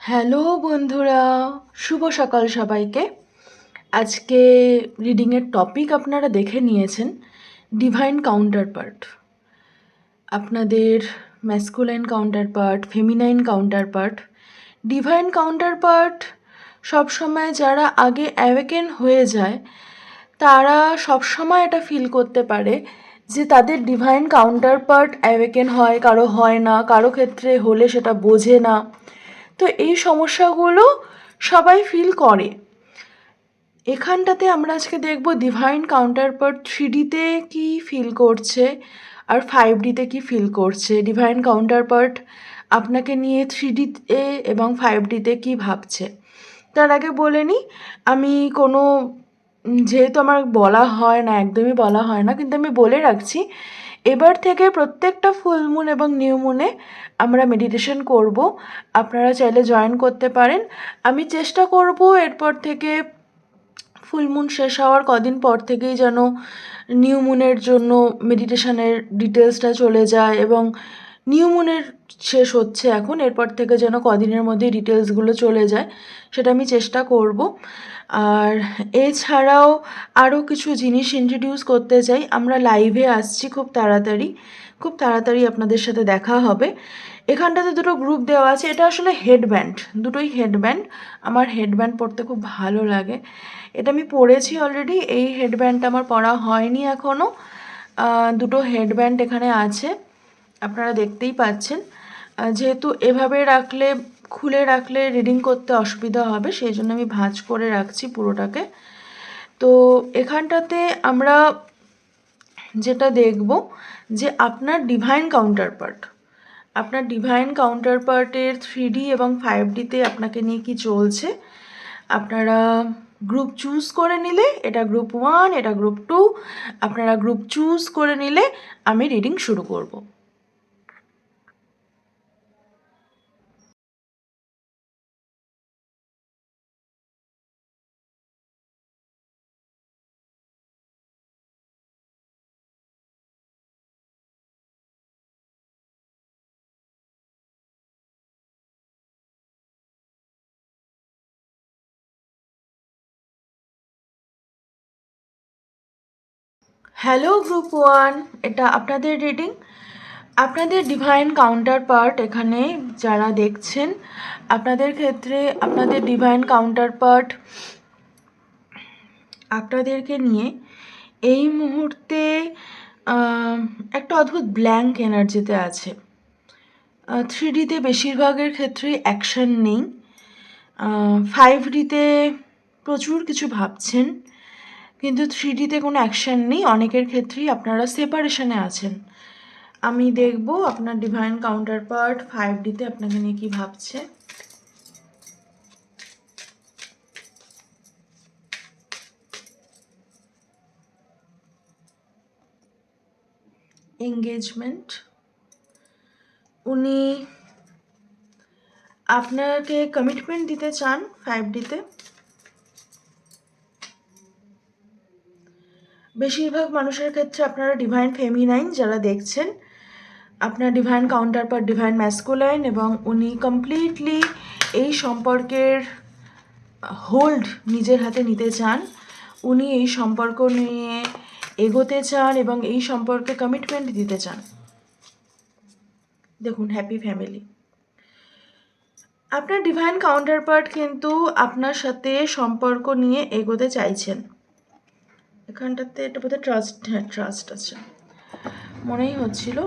Hello বন্ধুরা শুভ সকাল সবাইকে। আজকে রিডিংয়ের টপিক আপনারা দেখে নিয়েছেন ডিভাইন কাউন্টার পার্ট আপনাদের masculine counterpart feminine counterpart divine counterpart সবসময় যারা আগে অ্যাওয়েকেন হয়ে যায়, তারা সবসময় এটা ফিল করতে পারে যে তাদের ডিভাইন কাউন্টার পার্ট অ্যাওয়েকেন হয়, কারও হয় না, কারও ক্ষেত্রে হলে সেটা বোঝে না। তো এই সমস্যাগুলো সবাই ফিল করে। এখানটাতে আমরা আজকে দেখব ডিভাইন কাউন্টার পার্ট থ্রি ডিতে কী ফিল করছে আর ফাইভ ডিতে কী ফিল করছে। ডিভাইন কাউন্টার পার্ট আপনাকে নিয়ে থ্রি ডিতে এবং ফাইভ ডিতে কী ভাবছে? তার আগে বলে নিই আমি কোনো, যেহেতু আমার বলা হয় না, একদমই বলা হয় না, কিন্তু আমি বলে রাখছি, এবার থেকে প্রত্যেকটা ফুলমুন এবং নিউ মুনে আমরা মেডিটেশন করব। আপনারা চাইলে জয়েন করতে পারেন। আমি চেষ্টা করব এরপর থেকে ফুল মুন শেষ হওয়ার কদিন পর থেকেই যেন নিউ মুনের জন্য মেডিটেশনের ডিটেলসটা চলে যায় এবং নিউ মুনের শেষ হচ্ছে এখন, এরপর থেকে যেন কদিনের মধ্যেই ডিটেলসগুলো চলে যায়, সেটা আমি চেষ্টা করব। আর এছাড়াও আরও কিছু জিনিস ইন্ট্রোডিউস করতে চাই। আমরা লাইভে আসছি খুব তাড়াতাড়ি খুব তাড়াতাড়ি আপনাদের সাথে দেখা হবে। এখানটাতে দুটো গ্রুপ দেওয়া আছে, এটা আসলে হেডব্যান্ড দুটোই হেডব্যান্ড আমার হেডব্যান্ড পড়তে খুব ভালো লাগে। এটা আমি পরেছি অলরেডি এই হেডব্যান্ডটা আমার পরা হয়নি এখনও দুটো হেডব্যান্ড এখানে আছে, আপনারা দেখতেই পাচ্ছেন। যেহেতু এভাবে রাখলে, খুলে রাখলে রিডিং করতে অসুবিধা হবে, সেই জন্য আমি ভাঁজ করে রাখছি পুরোটাকে। তো এখানটাতে আমরা যেটা দেখব যে আপনার ডিভাইন কাউন্টার পার্ট আপনার ডিভাইন কাউন্টার পার্টের থ্রি এবং ফাইভ ডিতে আপনাকে নিয়ে কি চলছে? আপনারা গ্রুপ চুজ করে নিলে, এটা গ্রুপ ওয়ান এটা গ্রুপ টু আপনারা গ্রুপ চুজ করে নিলে আমি রিডিং শুরু করব। হ্যালো গ্রুপ ওয়ান এটা আপনাদের রিডিং আপনাদের ডিভাইন কাউন্টার পার্ট এখানে যারা দেখছেন, আপনাদের ক্ষেত্রে আপনাদের ডিভাইন কাউন্টার পার্ট আপনাদেরকে নিয়ে এই মুহূর্তে একটা অদ্ভুত ব্ল্যাঙ্ক এনার্জিতে আছে। থ্রি ডিতে বেশিরভাগের ক্ষেত্রেই অ্যাকশন নেই। ফাইভ ডিতে প্রচুর কিছু ভাবছেন। কিন্তু থ্রি ডিতে কোনো অ্যাকশন নেই, অনেকের ক্ষেত্রেই আপনারা সেপারেশনে আছেন। আমি দেখব আপনার ডিভাইন কাউন্টার পার্ট ফাইভ ডিতে আপনাকে নিয়ে কী ভাবছে। এঙ্গেজমেন্ট উনি আপনাকে কমিটমেন্ট দিতে চান ফাইভ ডিতে বেশিরভাগ মানুষের ক্ষেত্রে আপনারা ডিভাইন ফেমিনাইন যারা দেখছেন, আপনার divine counterpart divine masculine এবং উনি কমপ্লিটলি এই সম্পর্কের হোল্ড নিজের হাতে নিতে চান। উনি এই সম্পর্ক নিয়ে এগোতে চান এবং এই সম্পর্কে কমিটমেন্ট দিতে চান। দেখুন হ্যাপি ফ্যামিলি আপনার ডিভাইন কাউন্টার পার্ট কিন্তু আপনার সাথে সম্পর্ক নিয়ে এগোতে চাইছেন। এখানটাতে এটা বোধহয় ট্রাস্ট হ্যাঁ ট্রাস্ট আছে। মনেই হচ্ছিল,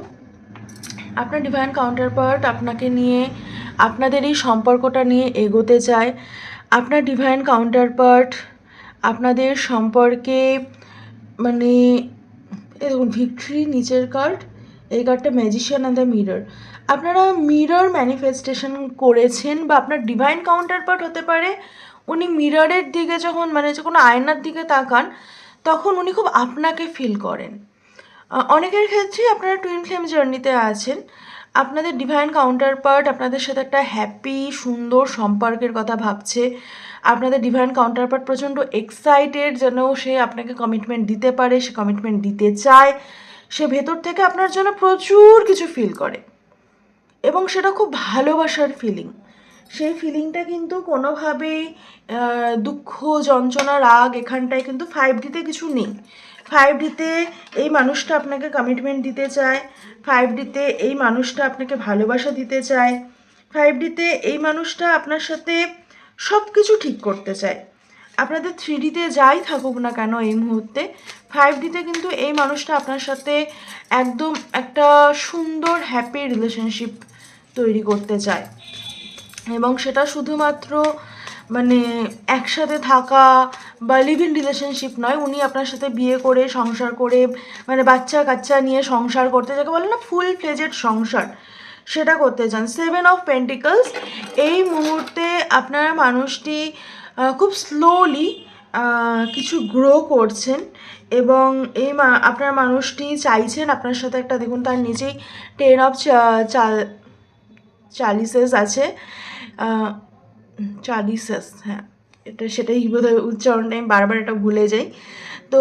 আপনার ডিভাইন কাউন্টার পার্ট আপনাকে নিয়ে, আপনাদের এই সম্পর্কটা নিয়ে এগোতে চায়। আপনার ডিভাইন কাউন্টার পার্ট আপনাদের সম্পর্কে মানে দেখুন ভিক্টরি নিচের কার্ড এই কার্ডটা ম্যাজিশিয়ান অ্যান্ড দ্য মিরর আপনারা মিরর ম্যানিফেস্টেশন করেছেন বা আপনার ডিভাইন কাউন্টার পার্ট হতে পারে, উনি মিররের দিকে যখন মানে যে কোনো আয়নার দিকে তাকান তখন উনি খুব আপনাকে ফিল করেন। অনেকের ক্ষেত্রেই আপনারা টুইন ফ্লেম জার্নিতে আছেন। আপনাদের ডিভাইন কাউন্টার পার্ট আপনাদের সাথে একটা হ্যাপি সুন্দর সম্পর্কের কথা ভাবছে। আপনাদের ডিভাইন কাউন্টার পার্ট প্রচণ্ড এক্সাইটেড যেন সে আপনাকে কমিটমেন্ট দিতে পারে, সে কমিটমেন্ট দিতে চায়। সে ভেতর থেকে আপনার জন্য প্রচুর কিছু ফিল করে। এবং সেটা খুব ভালোবাসার ফিলিং সেই ফিলিংটা কিন্তু কোনোভাবেই দুঃখ, যন্ত্রণা, রাগ এখানটায় কিন্তু ফাইভ ডিতে কিছু নেই। ফাইভ ডিতে এই মানুষটা আপনাকে কমিটমেন্ট দিতে চায় ফাইভ ডিতে এই মানুষটা আপনাকে ভালোবাসা দিতে চায় ফাইভ ডিতে এই মানুষটা আপনার সাথে সব কিছু ঠিক করতে চায়। আপনাদের থ্রি ডিতে যাই থাকুক না কেন এই মুহূর্তে ফাইভ ডিতে কিন্তু এই মানুষটা আপনার সাথে একদম একটা সুন্দর হ্যাপি রিলেশনশিপ তৈরি করতে চায়। এবং সেটা শুধুমাত্র মানে একসাথে থাকা বা লিভ ইন রিলেশনশিপ নয়, উনি আপনার সাথে বিয়ে করে, সংসার করে মানে বাচ্চা কাচ্চা নিয়ে সংসার করতে, যাকে বলে না ফুল ফ্লেজেড সংসার, সেটা করতে চান। সেভেন অফ পেন্টিকলস এই মুহূর্তে আপনার মানুষটি খুব স্লোলি কিছু গ্রো করছেন এবং এই আপনার মানুষটি চাইছেন আপনার সাথে একটা, দেখুন তার নিজেই টেন অফ চাল চালিসেস আছে। চালিসেস হ্যাঁ। এটা সেটাই বোধহয় উচ্চারণটা আমি বারবার এটা ভুলে যাই। তো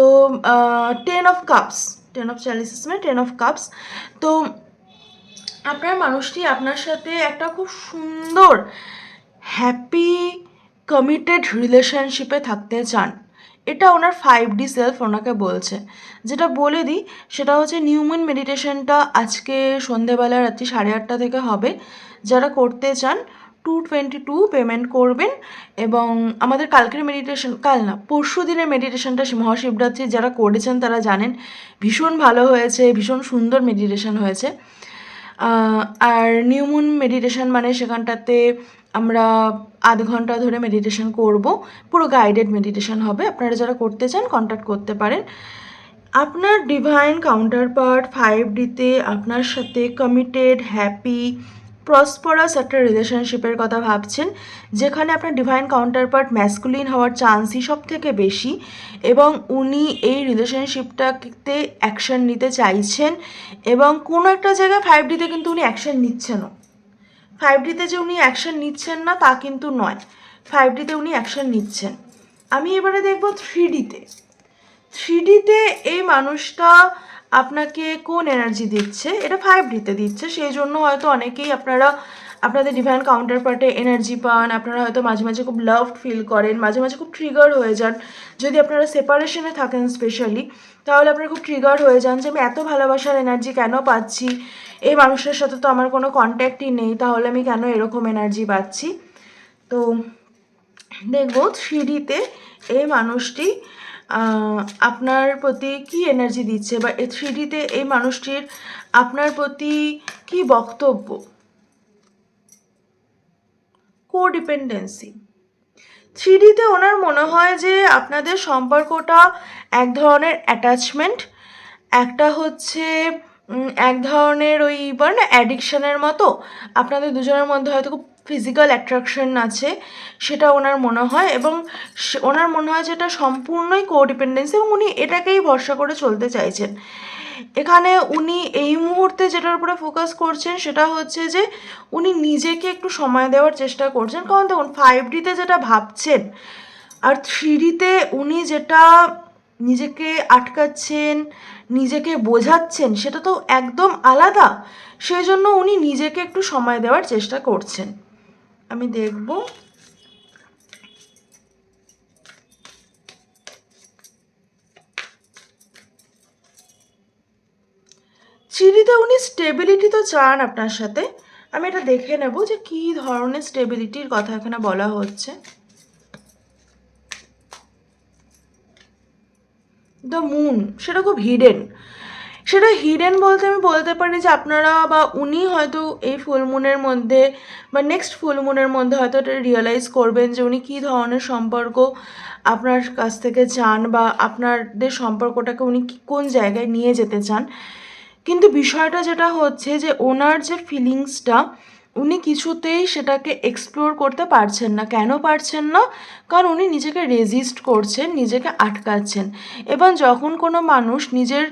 ten of cups ten of chalices মানে টেন অফ কাপস তো, আপনার মানুষটি আপনার সাথে একটা খুব সুন্দর হ্যাপি কমিটেড রিলেশনশিপে থাকতে চান। এটা ওনার ফাইভ ডি সেলফ ওনাকে বলছে। যেটা বলে দিই, সেটা হচ্ছে নিউমন মেডিটেশনটা আজকে সন্ধেবেলা রাত্রি সাড়ে আটটা থেকে হবে। যারা করতে চান টু টোয়েন্টি টু পেমেন্ট করবেন এবং আমাদের কালকের মেডিটেশন কাল না, পরশু দিনের মেডিটেশনটা মহাশিবরাত্রি যারা করেছেন তারা জানেন, ভীষণ ভালো হয়েছে, ভীষণ সুন্দর মেডিটেশন হয়েছে। আর নিউমুন মেডিটেশন মানে সেখানটাতে আমরা আধ ঘণ্টা ধরে মেডিটেশন করব, পুরো গাইডেড মেডিটেশন হবে, আপনারা যারা করতে চান কন্ট্যাক্ট করতে পারেন। আপনার ডিভাইন কাউন্টার পার্ট ফাইভ ডিতে আপনার সাথে কমিটেড হ্যাপি প্রসপরাস একটা রিলেশনশিপের কথা ভাবছেন, যেখানে আপনার ডিভাইন কাউন্টার পার্ট ম্যাসকুলিন হওয়ার চান্সই সব থেকে বেশি এবং উনি এই রিলেশনশিপটাতে অ্যাকশন নিতে চাইছেন এবং কোনো একটা জায়গায় ফাইভ ডিতে কিন্তু উনি অ্যাকশন নিচ্ছেনও। ফাইভ ডিতে যে উনি অ্যাকশন নিচ্ছেন না, তা কিন্তু নয়। ফাইভ ডিতে উনি অ্যাকশন নিচ্ছেন। আমি এবারে দেখব থ্রি ডিতে থ্রি ডিতে এই মানুষটা আপনাকে কোন এনার্জি দিচ্ছে? এটা ফাইভ ডিতে দিচ্ছে। সেই জন্য হয়তো অনেকেই আপনারা, আপনাদের ডিভাইন কাউন্টার পার্টে এনার্জি পান। আপনারা হয়তো মাঝে মাঝে খুব লাভড ফিল করেন, মাঝে মাঝে খুব ট্রিগার হয়ে যান। যদি আপনারা সেপারেশনে থাকেন স্পেশালি তাহলে আপনারা খুব ট্রিগার হয়ে যান যে আমি এত ভালোবাসার এনার্জি কেন পাচ্ছি? এই মানুষের সাথে তো আমার কোনো কন্ট্যাক্টই নেই, তাহলে আমি কেন এরকম এনার্জি পাচ্ছি? তো দেখব থ্রিডিতে এই মানুষটি আপনার প্রতি কি এনার্জি দিচ্ছে বা এই থ্রি ডিতে এই মানুষটির আপনার প্রতি কি বক্তব্য? কোডিপেন্ডেন্সি থ্রি ডিতে ওনার মনে হয় যে আপনাদের সম্পর্কটা এক ধরনের অ্যাটাচমেন্ট একটা হচ্ছে এক ধরনের ওই বলে না অ্যাডিকশনের মতো। আপনাদের দুজনের মধ্যে হয়তো খুব ফিজিক্যাল অ্যাট্রাকশন আছে, সেটা ওনার মনে হয় এবং ওনার মনে হয় যে এটা সম্পূর্ণই কোডিপেন্ডেন্সি এবং উনি এটাকেই ভরসা করে চলতে চাইছেন। এখানে উনি এই মুহূর্তে যেটার উপরে ফোকাস করছেন সেটা হচ্ছে যে উনি নিজেকে একটু সময় দেওয়ার চেষ্টা করছেন। কারণ দেখুন ফাইভ ডিতে যেটা ভাবছেন আর থ্রি ডিতে উনি যেটা নিজেকে আটকাচ্ছেন, নিজেকে বোঝাচ্ছেন, সেটা তো একদম আলাদা। সেই জন্য উনি নিজেকে একটু সময় দেওয়ার চেষ্টা করছেন। আমি দেখব। চিরিতে উনি স্টেবিলিটি তো চান আপনার সাথে। আমি এটা দেখে নেব যে কী ধরনের স্টেবিলিটির কথা এখানে বলা হচ্ছে। দ্য মুন সেটা খুব হিডেন সেটা হিডেন বলতে আমি বলতে পারি যে আপনারা বা উনি হয়তো এই ফুলমুনের মধ্যে বা নেক্সট ফুলমুনের মধ্যে হয়তো এটা রিয়েলাইজ করবেন যে উনি কী ধরনের সম্পর্ক আপনার কাছ থেকে চান বা আপনাদের সম্পর্কটাকে উনি কোন জায়গায় নিয়ে যেতে চান। কিন্তু বিষয়টা যেটা হচ্ছে যে ওনার যে ফিলিংসটা উনি কিছুতেই সেটাকে এক্সপ্লোর করতে পারছেন না। কেন পারছেন না? কারণ উনি নিজেকে রেজিস্ট করছেন, নিজেকে আটকাচ্ছেন। এবং যখন কোনো মানুষ নিজের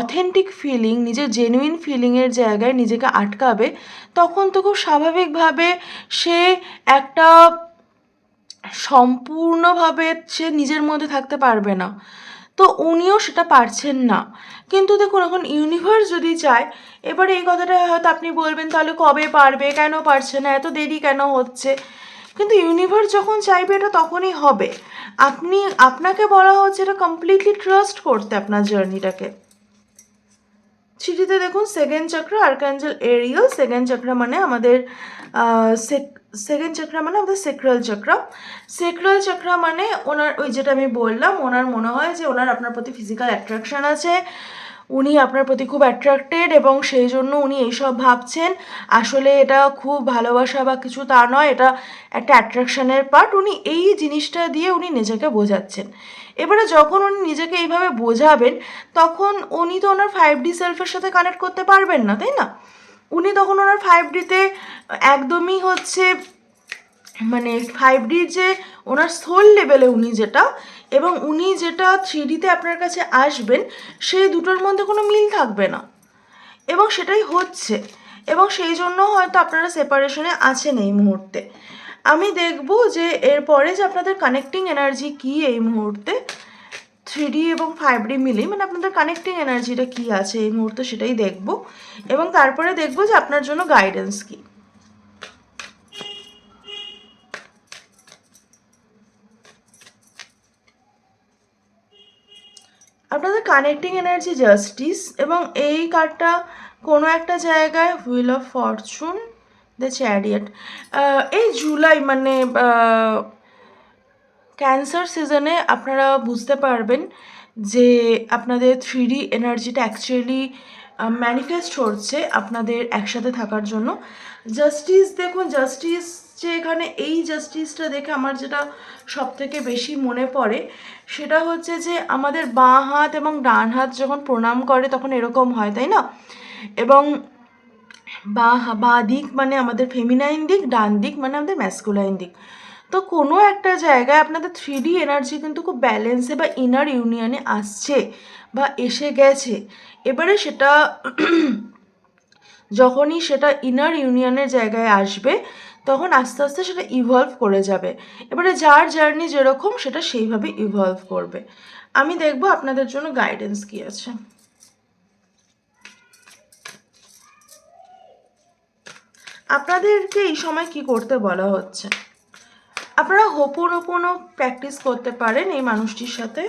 অথেন্টিক ফিলিং নিজের জেনুইন ফিলিংয়ের জায়গায় নিজেকে আটকাবে, তখন তো খুব স্বাভাবিকভাবে সে একটা সম্পূর্ণভাবে সে নিজের মধ্যে থাকতে পারবে না। তো উনিও সেটা পারছেন না। কিন্তু দেখুন, এখন ইউনিভার্স যদি চায়, এবারে এই কথাটা হয়তো আপনি বলবেন, তাহলে কবে পারবে? কেন পারছে না? এত দেরি কেন হচ্ছে? কিন্তু ইউনিভার্স যখন চাইবে, এটা তখনই হবে। আপনি, আপনাকে বলা হচ্ছে এটা কমপ্লিটলি ট্রাস্ট করতে আপনার জার্নিটাকে চিঠিতে দেখুন সেকেন্ড চক্র আর্কাঞ্জেল এরিয়াল সেকেন্ড চক্র মানে আমাদের সেকেন্ড চক্র মানে আমাদের সেক্রাল চক্র সেক্রাল চক্র মানে ওনার, ওই যেটা আমি বললাম, ওনার মনে হয় যে ওনার আপনার প্রতি ফিজিক্যাল অ্যাট্রাকশান আছে। উনি আপনার প্রতি খুব অ্যাট্রাক্টেড এবং সেই জন্য উনি এইসব ভাবছেন। আসলে এটা খুব ভালোবাসা বা কিছু তা নয়, এটা একটা অ্যাট্রাকশানের পার্ট উনি এই জিনিসটা দিয়ে উনি নিজেকে বোঝাচ্ছেন। এবারে যখন উনি নিজেকে এইভাবে বোঝাবেন, তখন উনি তো ওনার ফাইভ ডি সেলফের সাথে কানেক্ট করতে পারবেন না, তাই না? উনি তখন ওনার ফাইভ ডিতে একদমই হচ্ছে মানে ফাইভ ডির যে ওনার সোল লেভেলে উনি যেটা এবং উনি যেটা থ্রি ডিতে আপনার কাছে আসবেন, সেই দুটোর মধ্যে কোনো মিল থাকবে না। এবং সেটাই হচ্ছে। এবং সেই জন্য হয়তো আপনারা সেপারেশনে আছেন এই মুহূর্তে। আমি দেখব যে এরপরে যে আপনাদের কানেক্টিং এনার্জি কী এই মুহূর্তে থ্রি এবং ফাইভ ডি মিলিয়ে মানে আপনাদের কানেক্টিং এনার্জিটা কী আছে এই মুহূর্তে সেটাই দেখব। এবং তারপরে দেখব যে আপনার জন্য গাইডেন্স কী। আপনাদের কানেক্টিং এনার্জি জাস্টিস এবং এই কার্ডটা কোনো একটা জায়গায় wheel of fortune the chariot এই জুলাই মানে ক্যান্সার সিজনে আপনারা বুঝতে পারবেন যে আপনাদের থ্রি ডি এনার্জিটা অ্যাকচুয়ালি ম্যানিফেস্ট হচ্ছে আপনাদের একসাথে থাকার জন্য। জাস্টিস দেখুন জাস্টিস যে এখানে এই জাস্টিসটা দেখে আমার যেটা সব থেকে বেশি মনে পড়ে, সেটা হচ্ছে যে আমাদের বাঁ হাত এবং ডান হাত যখন প্রণাম করে তখন এরকম হয়, তাই না? এবং বা, বাঁ দিক মানে আমাদের ফেমিনাইন দিক, ডান দিক মানে আমাদের ম্যাসকুলাইন দিক। তো কোনো একটা জায়গায় আপনাদের থ্রি ডি এনার্জি কিন্তু খুব ব্যালেন্সে বা ইনার ইউনিয়নে আসছে বা এসে গেছে। এবারে সেটা যখনই সেটা ইনার ইউনিয়নের জায়গায় আসবে তখন আস্তে আস্তে সেটা ইভলভ করে যাবে। এবারে যার জার্নি যেরকম, সেটা সেইভাবে ইভলভ করবে। আমি দেখব আপনাদের জন্য গাইডেন্স কী আছে। আপনাদেরকে এই সময় কি করতে বলা হচ্ছে? আপনারা হোপন প্র্যাকটিস করতে পারেন এই মানুষটির সাথে।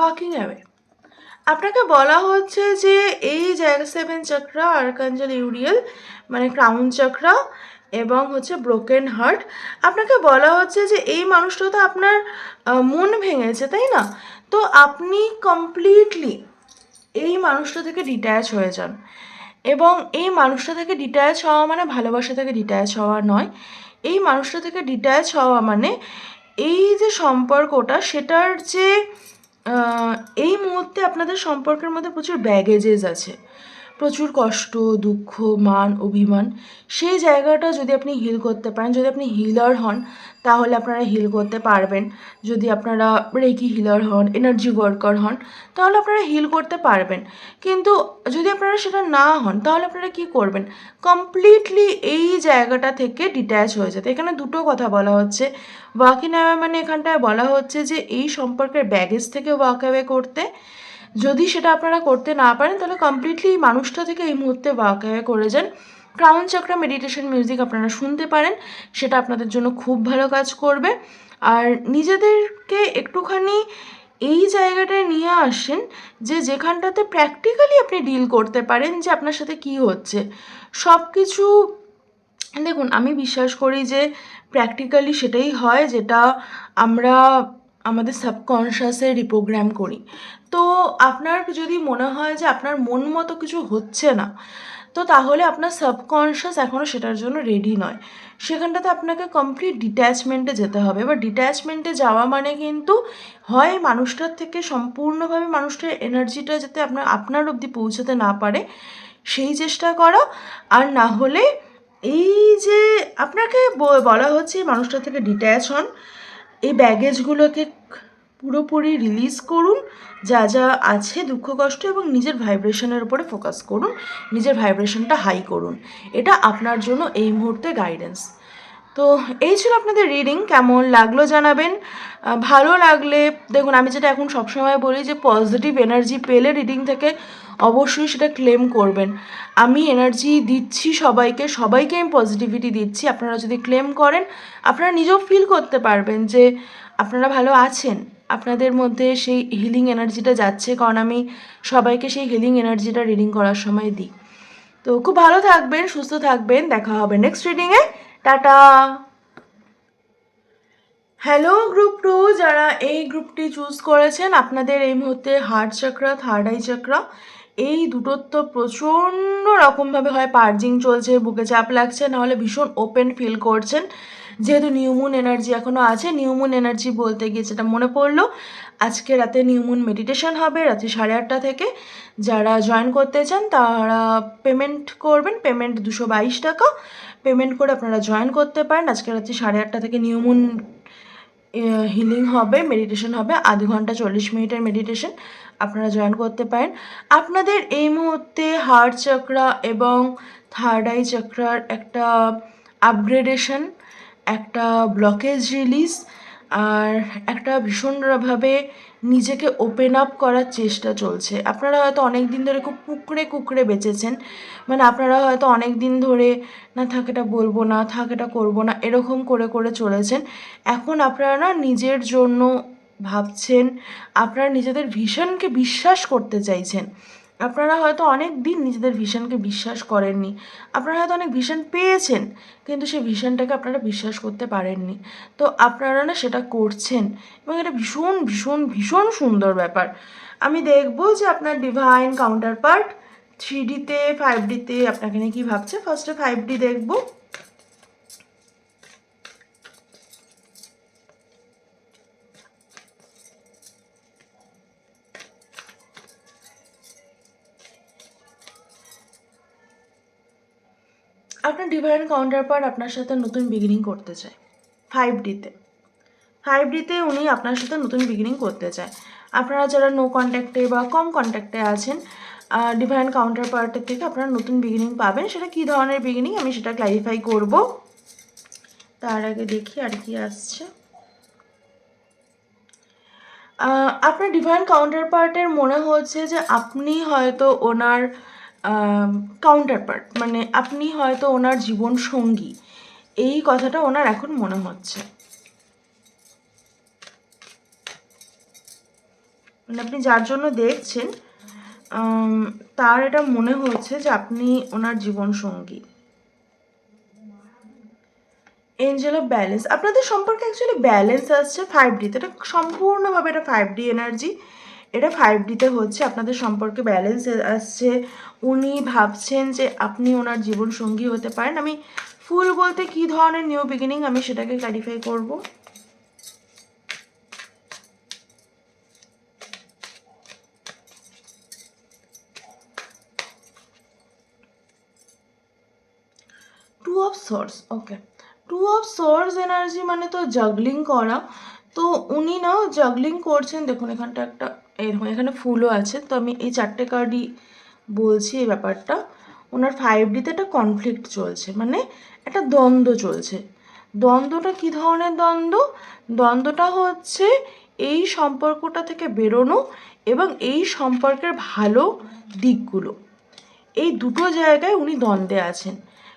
ওয়াকিং অ্যাওয়ে আপনাকে বলা হচ্ছে যে এই জায়গা সেভেন চক্রা আরকাঞ্জল ইউরিয়াল মানে ক্রাউন চক্রা এবং হচ্ছে ব্রোকেন হার্ট আপনাকে বলা হচ্ছে যে এই মানুষটা তো আপনার মন ভেঙেছে, তাই না? তো আপনি কমপ্লিটলি এই মানুষটা থেকে ডিট্যাচ হয়ে যান। এবং এই মানুষটা থেকে ডিট্যাচ হওয়া মানে ভালোবাসা থেকে ডিট্যাচ হওয়া নয়। এই মানুষটা থেকে ডিট্যাচ হওয়া মানে এই যে সম্পর্কটা, সেটার যে এই মুহূর্তে আপনাদের সম্পর্কের মধ্যে প্রচুর ব্যাগেজেস আছে। প্রচুর কষ্ট, দুঃখ, মান, অভিমান, সেই জায়গাটা যদি আপনি হিল করতে পারেন, যদি আপনি হিলার হন, তাহলে আপনারা হিল করতে পারবেন। যদি আপনারা রেকি হিলার হন এনার্জি ওয়ার্কার হন, তাহলে আপনারা হিল করতে পারবেন। কিন্তু যদি আপনারা সেটা না হন, তাহলে আপনারা কি করবেন? কমপ্লিটলি এই জায়গাটা থেকে ডিট্যাচ হয়ে যেতে। এখানে দুটো কথা বলা হচ্ছে। ওয়াক অ্যাওয়ে মানে এখানটায় বলা হচ্ছে যে, এই সম্পর্কের ব্যাগেজ থেকে ওয়াক অ্যাওয়ে করতে যদি সেটা আপনারা করতে না পারেন, তাহলে কমপ্লিটলি মানুষটা থেকে এই মুহূর্তে ওয়াকায়া করে যান। ক্রাউন চক্রা মেডিটেশন মিউজিক আপনারা শুনতে পারেন, সেটা আপনাদের জন্য খুব ভালো কাজ করবে। আর নিজেদেরকে একটুখানি এই জায়গাটায় নিয়ে আসেন যে যেখানটাতে প্র্যাকটিক্যালি আপনি ডিল করতে পারেন যে আপনার সাথে কি হচ্ছে। সব কিছু দেখুন, আমি বিশ্বাস করি যে প্র্যাকটিক্যালি সেটাই হয় যেটা আমরা আমাদের সাবকনশাসে রিপ্রোগ্রাম করি। তো আপনার যদি মনে হয় যে আপনার মন মতো কিছু হচ্ছে না, তো তাহলে আপনার সাবকনশাস এখনও সেটার জন্য রেডি নয়। সেখানটাতে আপনাকে কমপ্লিট ডিট্যাচমেন্টে যেতে হবে। এবার ডিট্যাচমেন্টে যাওয়া মানে কিন্তু হয় মানুষটার থেকে সম্পূর্ণভাবে মানুষটার এনার্জিটা যাতে আপনার আপনার অবধি পৌঁছাতে না পারে, সেই চেষ্টা করা। আর না হলে এই যে আপনাকে বলা হচ্ছে এই মানুষটা থেকে ডিট্যাচ হন। এই ব্যাগেজগুলোকে পুরোপুরি রিলিজ করুন। যা যা আছে দুঃখ, কষ্ট এবং নিজের ভাইব্রেশনের উপরে ফোকাস করুন। নিজের ভাইব্রেশনটা হাই করুন। এটা আপনার জন্য এই মুহূর্তে গাইডেন্স তো এই ছিল আপনাদের রিডিং কেমন লাগল জানাবেন। ভালো লাগলে দেখুন, আমি যেটা এখন সবসময় বলি যে পজিটিভ এনার্জি পেলে রিডিং থেকে অবশ্যই সেটা ক্লেম করবেন। আমি এনার্জি দিচ্ছি সবাইকে সবাইকে আমি পজিটিভিটি দিচ্ছি। আপনারা যদি ক্লেম করেন, আপনারা নিজেও ফিল করতে পারবেন যে আপনারা ভালো আছেন। আপনাদের মধ্যে সেই হিলিং এনার্জিটা যাচ্ছে, কারণ আমি সবাইকে সেই হিলিং এনার্জিটা রিডিং করার সময় দিই। তো খুব ভালো থাকবেন, সুস্থ থাকবেন, দেখা হবে নেক্সট রিডিংয়ে টাটা। হ্যালো গ্রুপ টু যারা এই গ্রুপটি চুজ করেছেন, আপনাদের এই মুহূর্তে heart chakra third eye chakra এই দুটোর তো প্রচণ্ড রকমভাবে হয় পার্জিং চলছে, বুকে চাপ লাগছে, নাহলে ভীষণ ওপেন ফিল করছেন। যেহেতু নিউমুন এনার্জি এখনও আছে নিউমুন এনার্জি বলতে গিয়ে যেটা মনে পড়ল, আজকে রাতে নিউমুন মেডিটেশন হবে রাত্রি সাড়ে আটটা থেকে। যারা জয়েন করতে চান, তারা পেমেন্ট করবেন পেমেন্ট দুশো বাইশ টাকা। পেমেন্ট করে আপনারা জয়েন করতে পারেন। আজকে রাত্রি সাড়ে আটটা থেকে নিউমুন হিলিং হবে মেডিটেশন হবে, আধ ঘণ্টা চল্লিশ মিনিটের মেডিটেশন আপনারা জয়েন করতে পারেন। আপনাদের এই মুহূর্তে হার্ট চক্রা এবং থার্ড আই চক্রার একটা আপগ্রেডেশন একটা ব্লকেজ রিলিজ আর একটা ভীষণভাবে নিজেকে ওপেন আপ করার চেষ্টা চলছে। আপনারা হয়তো অনেক দিন ধরে খুব কুকড়ে কুকড়ে বেঁচেছেন। মানে আপনারা হয়তো অনেক দিন ধরে না থাকেটা বলব না, থাকেটা করব না, এরকম করে করে চলেছেন। এখন আপনারা না নিজের জন্য ভাবছেন, আপনারা নিজেদের ভীষণকে বিশ্বাস করতে চাইছেন। আপনারা হয়তো অনেক দিন নিজেদের ভিশনকে বিশ্বাস করেননি। আপনারা হয়তো অনেক ভিশন পেয়েছেন, কিন্তু সেই ভিশনটাকে আপনারা বিশ্বাস করতে পারেননি। তো আপনারা না সেটা করছেন এবং এটা ভীষণ ভীষণ ভীষণ সুন্দর ব্যাপার। আমি দেখব যে আপনার ডিভাইন কাউন্টার পার্ট থ্রি ডিতে ফাইভ ডিতে আপনাকে নিয়ে কী ভাবছে। ফার্স্টে ফাইভ ডি দেখব। আপনার ডিভাইন কাউন্টার পার্ট আপনার সাথে নতুন বিগিনিং করতে চায়। ফাইভ ডিতে ফাইভ ডিতে উনি আপনার সাথে নতুন বিগিনিং করতে চায়। আপনারা যারা নো কন্ট্যাক্টে বা কম কন্ট্যাক্টে আছেন ডিভাইন কাউন্টার পার্টের থেকে আপনারা নতুন বিগিনিং পাবেন। সেটা কী ধরনের বিগিনিং আমি সেটা ক্লারিফাই করব। তার আগে দেখি আর কি আসছে। আপনার ডিভাইন কাউন্টার পার্টের মনে হচ্ছে যে আপনি হয়তো ওনার কাউন্টার পার্ট মানে আপনি হয়তো ওনার জীবন সঙ্গী। এই কথাটা ওনার এখন মনে হচ্ছে। মানে আপনি যার জন্য দেখছেন তার এটা মনে হচ্ছে যে আপনি ওনার জীবন সঙ্গী। এঞ্জেল অফ ব্যালেন্স আপনাদের সম্পর্কে অ্যাকচুয়ালি ব্যালেন্স আসছে ফাইভ ডিতে এটা সম্পূর্ণভাবে এটা ফাইভ ডি এনার্জি এটা ফাইভ ডিতে হচ্ছে, আপনাদের সম্পর্কে ব্যালেন্স আসছে। উনি ভাবছেন যে আপনি ওনার জীবন সঙ্গী হতে পারেন। আমি ফুল বলতে কি ধরনের নিউ বিগিনিং আমি সেটাকে ক্লারিফাই করব। Two of source okay two of source energy মানে তো জাগলিং করা। তো উনি না জাগলিং করছেন, দেখুন এখানটা একটা, এরকম এখানে ফুলও আছে, তো আমি এই চারটে কার্ডই বলছি এই ব্যাপারটা। ওনার ফাইভ ডিতে একটা কনফ্লিক্ট চলছে মানে একটা দ্বন্দ্ব চলছে। দ্বন্দ্বটা কী ধরনের দ্বন্দ্ব? দ্বন্দ্বটা হচ্ছে এই সম্পর্কটা থেকে বেরোনো এবং এই সম্পর্কের ভালো দিকগুলো। এই দুটো জায়গায় উনি দ্বন্দ্বে আছেন।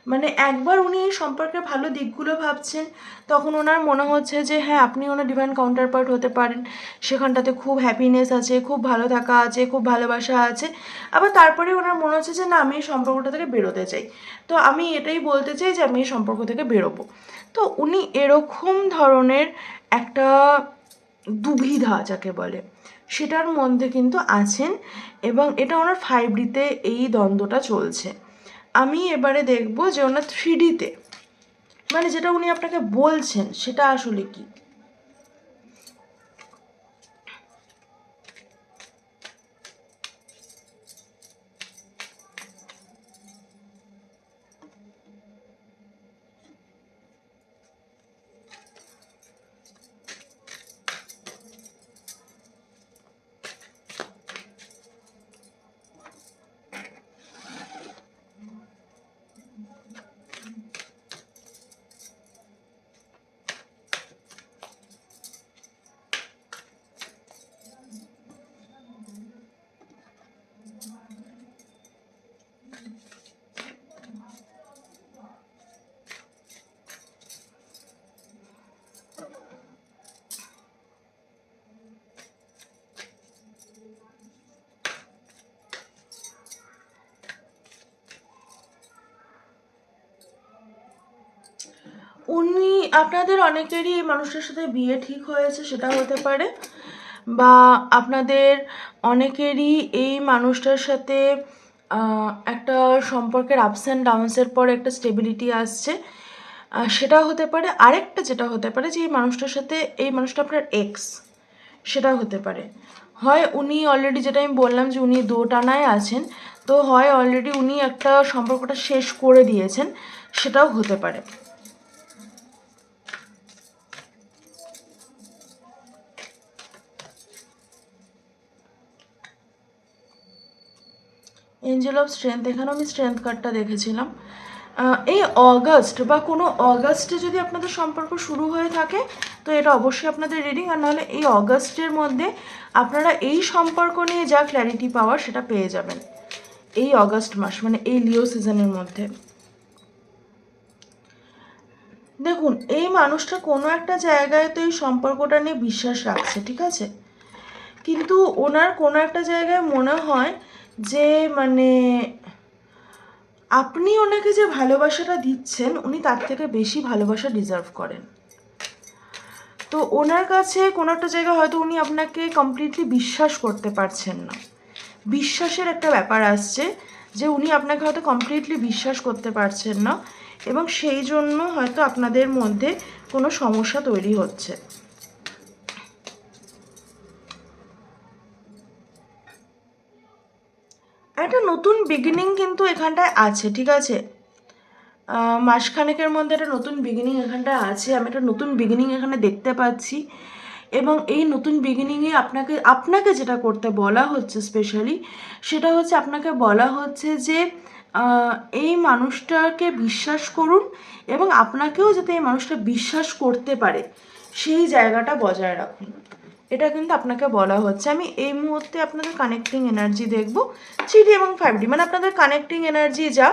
মানে একবার উনি এই সম্পর্কে ভালো দিকগুলো ভাবছেন, তখন ওনার মনে হচ্ছে যে হ্যাঁ আপনি ওনার ডিভাইন কাউন্টার পার্ট হতে পারেন। সেখানটাতে খুব হ্যাপিনেস আছে, খুব ভালো থাকা আছে, খুব ভালোবাসা আছে। আবার তারপরে ওনার মনে হচ্ছে যে, না, আমি এই সম্পর্কটা থেকে বেরোতে চাই। তো আমি এটাই বলতে চাই যে, আমি এই সম্পর্ক থেকে বেরোবো। তো উনি এরকম ধরনের একটা দুবিধা যাকে বলে, সেটার মধ্যে কিন্তু আছেন এবং এটা ওনার ফাইভ ডিতে এই দ্বন্দ্বটা চলছে। আমি এবারে দেখব যে ওনার থ্রি ডিতে মানে যেটা উনি আপনাকে বলছেন, সেটা আসলে কি? উনি, আপনাদের অনেকেরই এই মানুষটার সাথে বিয়ে ঠিক হয়েছে, সেটা হতে পারে। বা আপনাদের অনেকেরই এই মানুষটার সাথে একটা সম্পর্কের আপস অ্যান্ড ডাউন্সের পর একটা স্টেবিলিটি আসছে। সেটা হতে পারে, আরেকটা যেটা হতে পারে যে এই মানুষটার সাথে, এই মানুষটা আপনার এক্স সেটা হতে পারে। হয় উনি অলরেডি যেটা আমি বললাম যে উনি দোটানায় আছেন, তো হয় অলরেডি উনি একটা সম্পর্কটা শেষ করে দিয়েছেন, সেটাও হতে পারে। এঞ্জেল অফ স্ট্রেংথ এখানে আমি স্ট্রেংথ কার্ডটা দেখেছিলাম। এই অগাস্ট বা কোনো অগাস্টে যদি আপনাদের সম্পর্ক শুরু হয়ে থাকে, তো এটা অবশ্যই আপনাদের রিডিং আর নাহলে এই অগাস্টের মধ্যে আপনারা এই সম্পর্ক নিয়ে যা ক্ল্যারিটি পাওয়ার সেটা পেয়ে যাবেন। এই অগাস্ট মাস মানে এই লিও সিজনের মধ্যে। দেখুন, এই মানুষটা কোনো একটা জায়গায় তো এই সম্পর্কটা নিয়ে বিশ্বাস রাখছে, ঠিক আছে? কিন্তু ওনার কোনো একটা জায়গায় মনে হয় যে মানে আপনি ওনাকে যে ভালোবাসাটা দিচ্ছেন, উনি তার থেকে বেশি ভালোবাসা ডিজার্ভ করেন। তো ওনার কাছে কোনো একটা জায়গায় হয়তো উনি আপনাকে কমপ্লিটলি বিশ্বাস করতে পারছেন না। বিশ্বাসের একটা ব্যাপার আসছে যে উনি আপনাকে হয়তো কমপ্লিটলি বিশ্বাস করতে পারছেন না এবং সেই জন্য হয়তো আপনাদের মধ্যে কোনো সমস্যা তৈরি হচ্ছে। একটা নতুন বিগিনিং কিন্তু এখানটায় আছে, ঠিক আছে? মাসখানেকের মধ্যে একটা নতুন বিগিনিং এখানটায় আছে, আমি একটা নতুন বিগিনিং এখানে দেখতে পাচ্ছি। এবং এই নতুন বিগিনিংয়ে আপনাকে আপনাকে যেটা করতে বলা হচ্ছে স্পেশালি সেটা হচ্ছে আপনাকে বলা হচ্ছে যে এই মানুষটাকে বিশ্বাস করুন এবং আপনাকেও যাতে এই মানুষটা বিশ্বাস করতে পারে, সেই জায়গাটা বজায় রাখুন। এটা কিন্তু আপনাকে বলা হচ্ছে। আমি এই মুহূর্তে আপনাদের কানেক্টিং এনার্জি দেখব থ্রি এবং ফাইভ ডি মানে আপনাদের কানেক্টিং এনার্জি যা,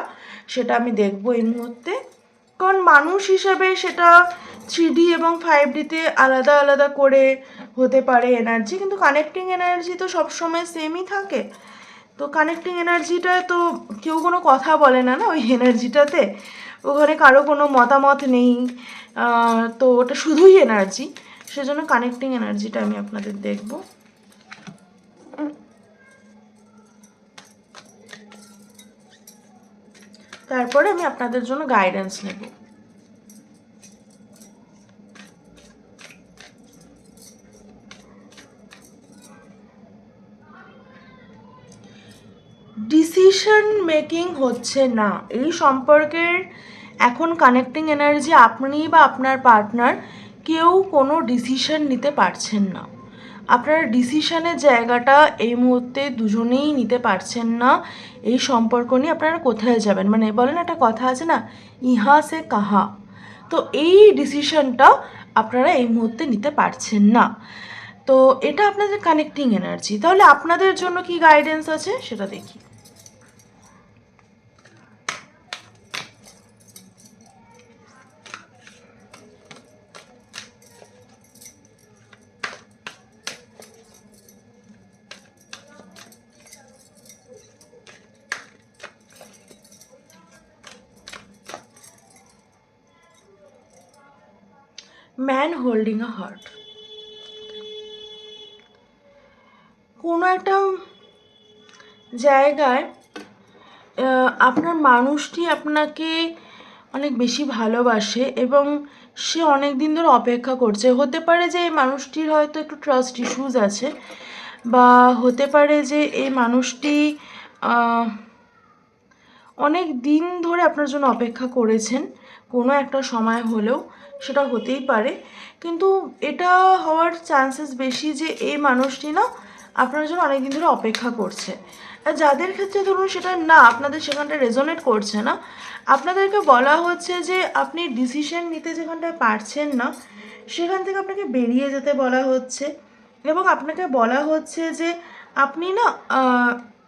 সেটা আমি দেখব এই মুহূর্তে। কারণ মানুষ হিসাবে সেটা থ্রি এবং ফাইভ ডিতে আলাদা আলাদা করে হতে পারে এনার্জি কিন্তু কানেক্টিং এনার্জি তো সবসময় সেমই থাকে। তো কানেক্টিং এনার্জিটা তো কেউ কোনো কথা বলে না না, ওই এনার্জিটাতে ওখানে কারও কোনো মতামত নেই তো ওটা শুধুই এনার্জি সেজন্য কানেক্টিং এনার্জিটা আমি আপনাদের দেখব। তারপরে আমি আপনাদের জন্য গাইডেন্স নেব। ডিসিশন মেকিং হচ্ছে না। এই সম্পর্কের এখন কানেক্টিং এনার্জি আপনি বা আপনার পার্টনার কেউ কোনো ডিসিশন নিতে পারছেন না। আপনার ডিসিশনের জায়গাটা এই মুহূর্তে দুজনেই নিতে পারছেন না। এই সম্পর্ক নিয়ে আপনারা কোথায় যাবেন? মানে বলেন একটা কথা আছে না, ইহা সে কাহা। তো এই ডিসিশনটা আপনারা এই মুহূর্তে নিতে পারছেন না। তো এটা আপনাদের কানেক্টিং এনার্জি তাহলে আপনাদের জন্য কি গাইডেন্স আছে? সেটা দেখি। ম্যান হোল্ডিং আ হার্ট কোনো একটা জায়গায় আপনার মানুষটি আপনাকে অনেক বেশি ভালোবাসে এবং সে অনেক দিন ধরে অপেক্ষা করছে। হতে পারে যে এই মানুষটির হয়তো একটু ট্রাস্ট ইস্যুজ আছে বা হতে পারে যে এই মানুষটি অনেক দিন ধরে আপনার জন্য অপেক্ষা করেছেন। কোনো একটা সময় হলেও সেটা হতেই পারে। কিন্তু এটা হওয়ার চান্সেস বেশি যে এই মানুষটি না আপনার জন্য অনেক দিন ধরে অপেক্ষা করছে। আর যাদের ক্ষেত্রে ধরুন সেটা না, আপনাদের সেখানটা রেজোনেট করছে না, আপনাদেরকে বলা হচ্ছে যে আপনি ডিসিশন নিতে যেখানটায় পারছেন না, সেখান থেকে আপনাকে বেরিয়ে যেতে বলা হচ্ছে এবং আপনাকে বলা হচ্ছে যে আপনি না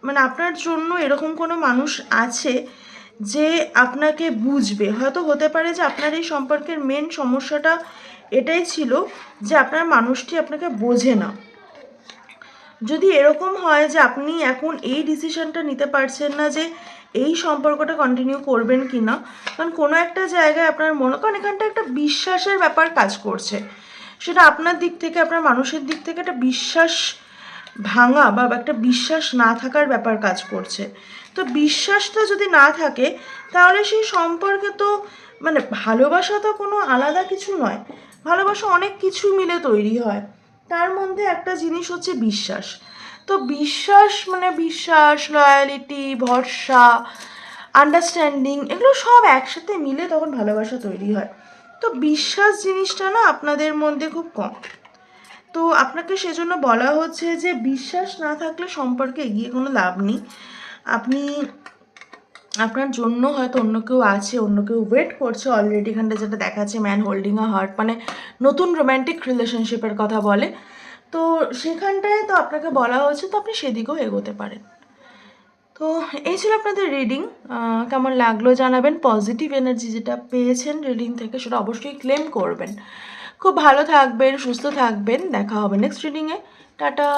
মানে আপনার জন্য এরকম কোনো মানুষ আছে যে আপনাকে বুঝবে। হয়তো হতে পারে যে আপনার এই সম্পর্কের মেন সমস্যাটা এটাই ছিল যে আপনার মানুষটি আপনাকে বোঝে না। যদি এরকম হয় যে আপনি এখন এই ডিসিশনটা নিতে পারছেন না যে এই সম্পর্কটা কন্টিনিউ করবেন কি না কারণ কোনো একটা জায়গায় আপনার মনে, কারণ এখানটা একটা বিশ্বাসের ব্যাপার কাজ করছে। সেটা আপনার দিক থেকে, আপনার মানুষের দিক থেকে একটা বিশ্বাস ভাঙা বা একটা বিশ্বাস না থাকার ব্যাপার কাজ করছে। তো বিশ্বাসটা যদি না থাকে, তাহলে সেই সম্পর্কে তো মানে ভালোবাসা তো কোনো আলাদা কিছু নয়। ভালোবাসা অনেক কিছু মিলে তৈরি হয়। তার মধ্যে একটা জিনিস হচ্ছে বিশ্বাস। তো বিশ্বাস মানে বিশ্বাস লয়ালিটি ভরসা আন্ডারস্ট্যান্ডিং এগুলো সব একসাথে মিলে তখন ভালোবাসা তৈরি হয়। তো বিশ্বাস জিনিসটা না আপনাদের মধ্যে খুব কম। তো আপনাকে সেজন্য বলা হচ্ছে যে বিশ্বাস না থাকলে সম্পর্কে এগিয়ে কোনো লাভ নেই। আপনি, আপনার জন্য হয়তো অন্য কেউ আছে, অন্য কেউ ওয়েট করছে অলরেডি এখানটা যেটা দেখাচ্ছে ম্যান হোল্ডিং আ হার্ট মানে নতুন রোম্যান্টিক রিলেশনশিপের কথা বলে। তো সেখানটায় তো আপনাকে বলা হয়েছে, তো আপনি সেদিকেও এগোতে পারেন। তো এই ছিল আপনাদের রিডিং কেমন লাগল জানাবেন পজিটিভ এনার্জি যেটা পেয়েছেন রিডিং থেকে, সেটা অবশ্যই ক্লেম করবেন। খুব ভালো থাকবেন, সুস্থ থাকবেন, দেখা হবে নেক্সট রিডিংয়ে টাটা!